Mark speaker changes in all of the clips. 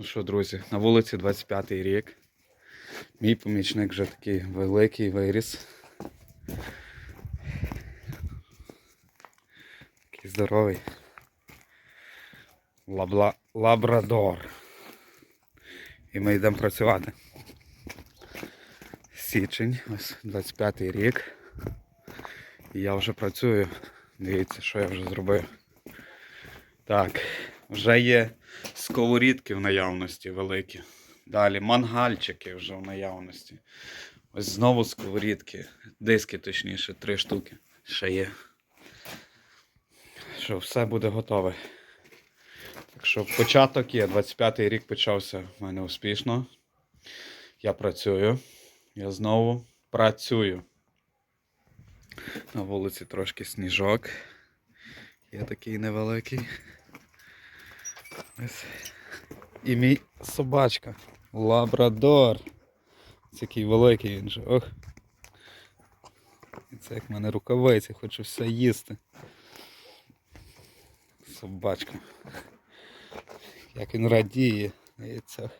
Speaker 1: Ну що, друзі, на вулиці 25-й рік. Мій помічник вже такий великий виріс. Такий здоровий. Лабла... Лабрадор. І ми йдемо працювати. Січень, ось 25-й рік. І я вже працюю. Дивіться, що я вже зробив. Так, вже є сковорідки в наявності великі. Далі мангальчики вже в наявності. Ось знову сковорідки. Диски, точніше, три штуки ще є. Що все буде готове. Так що початок є. 25-й рік почався в мене успішно. Я працюю. Я знову працюю. На вулиці трошки сніжок. Є такий невеликий. Ось. І мій собачка. Лабрадор. Це такий великий він же. Ох. І це як в мене рукавиці, хочу все їсти. Собачка. Як він радіє. І це.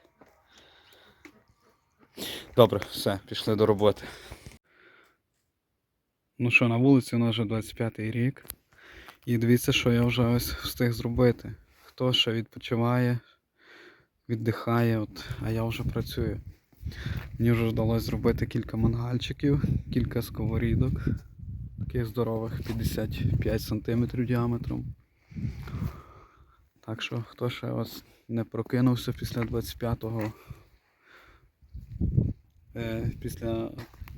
Speaker 1: Добре, все, пішли до роботи. Ну що, на вулиці у нас вже 25-й рік. І дивіться, що я вже ось встиг зробити. Хто ще відпочиває, віддихає, от, а я вже працюю. Мені вже вдалося зробити кілька мангальчиків, кілька сковорідок, таких здорових 55 см діаметром. Так що, хто ще ось не прокинувся після 25-го, е, після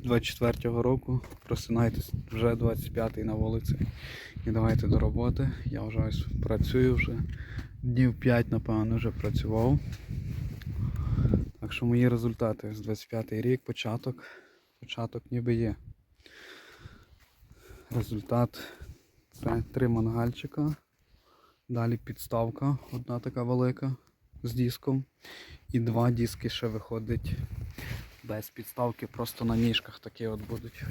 Speaker 1: 24-го року, просинайтесь вже 25-й на вулиці. І давайте до роботи. Я вже ось працюю вже. Днів 5, напевно, вже працював. Так що мої результати ось 25-й рік, початок. Початок ніби є. Результат це три мангальчика. Далі підставка, одна така велика з диском. І два диски ще виходить без підставки, просто на ніжках такі от будуть.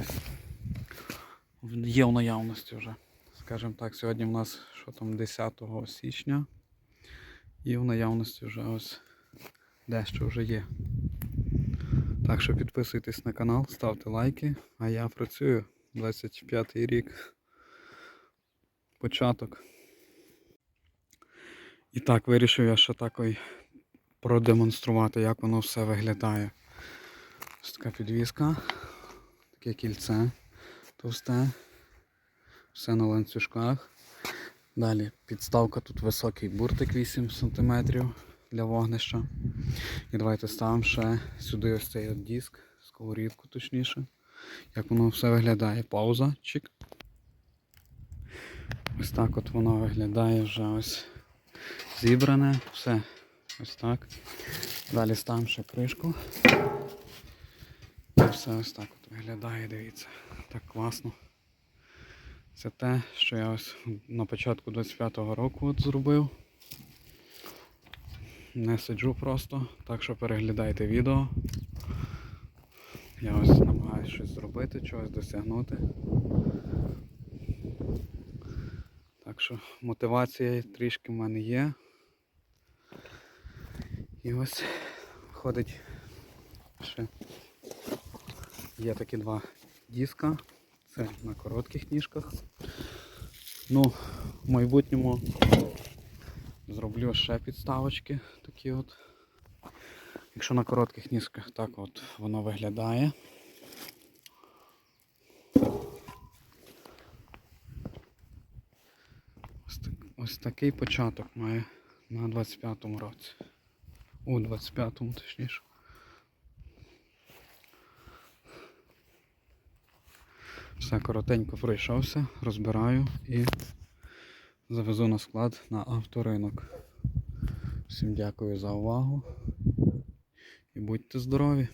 Speaker 1: Є в наявності вже. Скажімо так, сьогодні в нас що там 10 січня. І в наявності вже ось дещо вже є. Так що підписуйтесь на канал, ставте лайки, а я працюю 25 й рік. Початок. І так, вирішив я ще такий продемонструвати, як воно все виглядає. Ось така підвіска, таке кільце товсте, все на ланцюжках. Далі підставка, тут високий буртик 8 см для вогнища. І давайте ставимо ще сюди ось цей диск, сковорідку точніше. Як воно все виглядає. Пауза, чик. Ось так от воно виглядає вже ось зібране. Все. Ось так. Далі ставимо ще кришку. І все ось так от виглядає, дивіться. Так класно. Це те, що я ось на початку 25-го року от зробив. Не сиджу просто, так що переглядайте відео. Я ось намагаюся щось зробити, чогось досягнути. Так що мотивація трішки в мене є. І ось виходить ще є такі два диска. Це на коротких ніжках. Ну, в майбутньому зроблю ще підставочки такі от. Якщо на коротких ніжках так от воно виглядає. Ось, так, ось такий початок має на 25-му році. У 25-му точніше. Все коротенько пройшовся, розбираю і завезу на склад на авторинок. Всім дякую за увагу і будьте здорові!